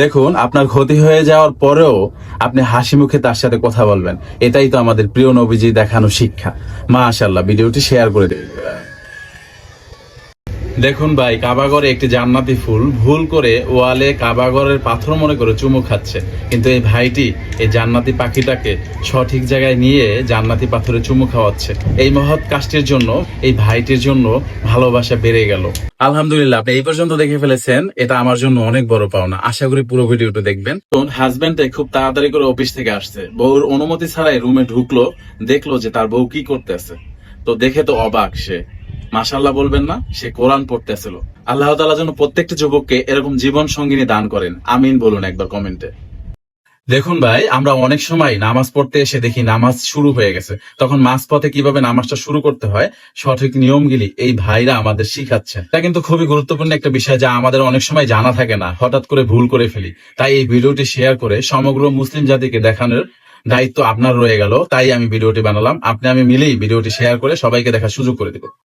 দেখুন, আপনার ক্ষতি হয়ে যাওয়ার পরেও আপনি হাসি মুখে তার সাথে কথা বলবেন। এটাই তো আমাদের প্রিয় নবীজি দেখানো শিক্ষা। মা আশাল্লাহ ভিডিওটি শেয়ার করে দিন। দেখুন ভাই, কাবাগরে একটি জান্নাতি ফুল। ভুল করে ওয়ালে কাবাগরের পাথর মনে করে চুমু খাচ্ছে। কিন্তু এই ভাইটি এই জান্নাতি পাখিটাকে সঠিক জায়গায় নিয়ে জান্নাতি পাথরে চুমু খাওয়াচ্ছে। এই মহৎ কাজটির জন্য, এই ভাইটির জন্য ভালোবাসা বেড়ে গেল। আলহামদুলিল্লাহ, আপনি এই পর্যন্ত দেখে ফেলেছেন। এটা আমার জন্য অনেক বড় পাওনা। আশা করি পুরো ভিডিওটা দেখবেন। হাজবেন্ড খুব তাড়াতাড়ি করে অফিস থেকে আসছে। বউর অনুমতি ছাড়াই রুমে ঢুকলো, দেখল যে তার বউ কি করতেছে। তো দেখে তো অবাক সে। মাশাল্লাহ বলবেন না, সে কোরআন পড়তেছিল। আল্লাহ তাআলা যেন প্রত্যেকটা যুবককে এরকম জীবন সঙ্গিনী দান করেন। আমিন বলুন একবার কমেন্টে। দেখুন ভাই, আমরা অনেক সময় নামাজ পড়তে এসে দেখি নামাজ শুরু হয়ে গেছে। তখন মাঝ পথে কীভাবে নামাজটা শুরু করতে হয়, সঠিক নিয়মগুলি এই ভাইরা আমাদের শিখাচ্ছে এটা কিন্তু খুবই গুরুত্বপূর্ণ একটা বিষয় যা আমাদের অনেক সময় জানা থাকে না, হঠাৎ করে ভুল করে ফেলি। তাই এই ভিডিওটি শেয়ার করে সমগ্র মুসলিম জাতিকে দেখানোর দায়িত্ব আপনার রয়ে গেল। তাই আমি ভিডিওটি বানালাম। আপনি আমি মিলেই ভিডিওটি শেয়ার করে সবাইকে দেখার সুযোগ করে দেব